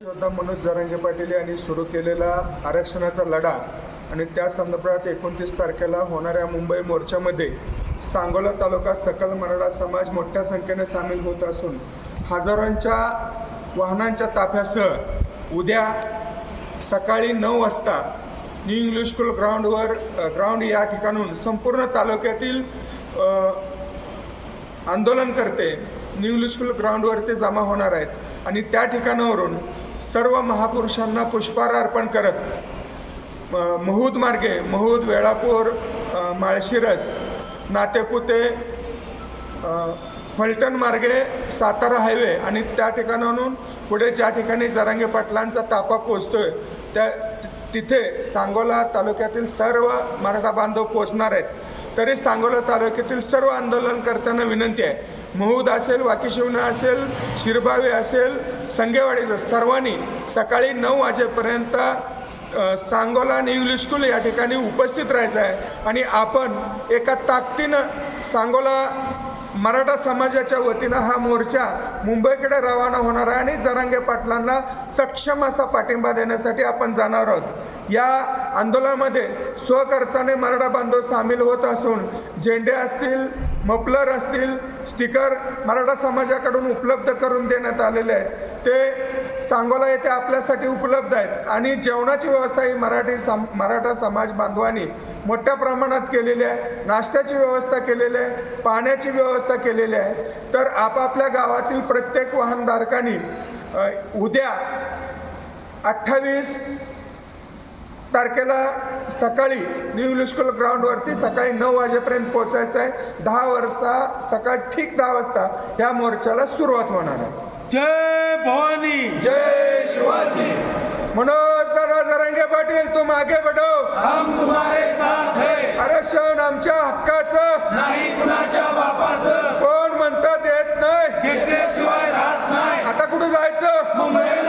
श्रद्धा मनोज जरांगे पाटील यांनी सुरू केलेला आरक्षणाचा लढा आणि त्या संदर्भात एकोणतीस तारखेला होणाऱ्या मुंबई मोर्चामध्ये सांगोला तालुका सकल मराठा समाज मोठ्या संख्येने सामील होत असून हजारोंच्या वाहनांच्या ताफ्यासह उद्या सकाळी नऊ वाजता न्यू इंग्लिश स्कूल ग्राउंडवर ग्राउंड या ठिकाणून संपूर्ण तालुक्यातील आंदोलन आंदोलनकर्ते न्यू स्कूल ग्राउंडवरती जमा होणार आहेत. आणि त्या ठिकाणावरून सर्व महापुरुषांना पुष्पहार अर्पण करत महूद मार्गे महूद वेळापूर माळशिरस नातेपुते फलटण मार्गे सातारा हायवे आणि त्या ठिकाणाहून पुढे ज्या ठिकाणी जरांगे पाटलांचा ताफा पोचतोय त्या तिथे सांगोला तालुक्यातील सर्व मराठा बांधव पोचणार आहेत. तरी सांगोला तालुक्यातील सर्व आंदोलनकर्त्यांना विनंती आहे. महूद असेल वाकीशिवना असेल शिरभावे असेल संगेवाडीचं सर्वांनी सकाळी नऊ वाजेपर्यंत सांगोला आणि इंग्लिश स्कूल या ठिकाणी उपस्थित राहायचं आहे. आणि आपण एका ताकदीनं सांगोला मराठा समाजाच्या वतीनं हा मोर्चा मुंबईकडे रवाना होणार आहे आणि जरांगे पाटलांना सक्षम असा पाठिंबा देण्यासाठी आपण जाणार आहोत. या आंदोलनामध्ये स्वखर्चाने मराठा बांधव सामील होत असून झेंडे असतील मफलर असतील स्टिकर मराठा समाजाकडून उपलब्ध करून देण्यात आलेले आहेत. ते सांगोला येथे आपल्यासाठी उपलब्ध आहेत आणि जेवणाची व्यवस्था ही मराठी सम मराठा समाज बांधवांनी मोठ्या प्रमाणात केलेली आहे. नाश्त्याची व्यवस्था केलेली आहे पाण्याची व्यवस्था केलेली आहे. तर आपापल्या गावातील प्रत्येक वाहनधारकांनी उद्या अठ्ठावीस तारखेला सकाळी न्यू स्कूल ग्राउंडवरती सकाळी नऊ वाजेपर्यंत पोहोचायचं आहे. दहा वर्षा सकाळ ठीक दहा वाजता या मोर्चाला सुरुवात होणार आहे. जय भवानी. जय शिवाजी. मनोज दादा पाटील तू मागे बडो. हम तुम्हारे साथ है. आरक्षण आमच्या हक्काचं. नाही कुणाच्या बापाचं. कोण म्हणतात येत नाही. घेतल्याशिवाय राहत नाही. आता कुठे जायचं? मुंबई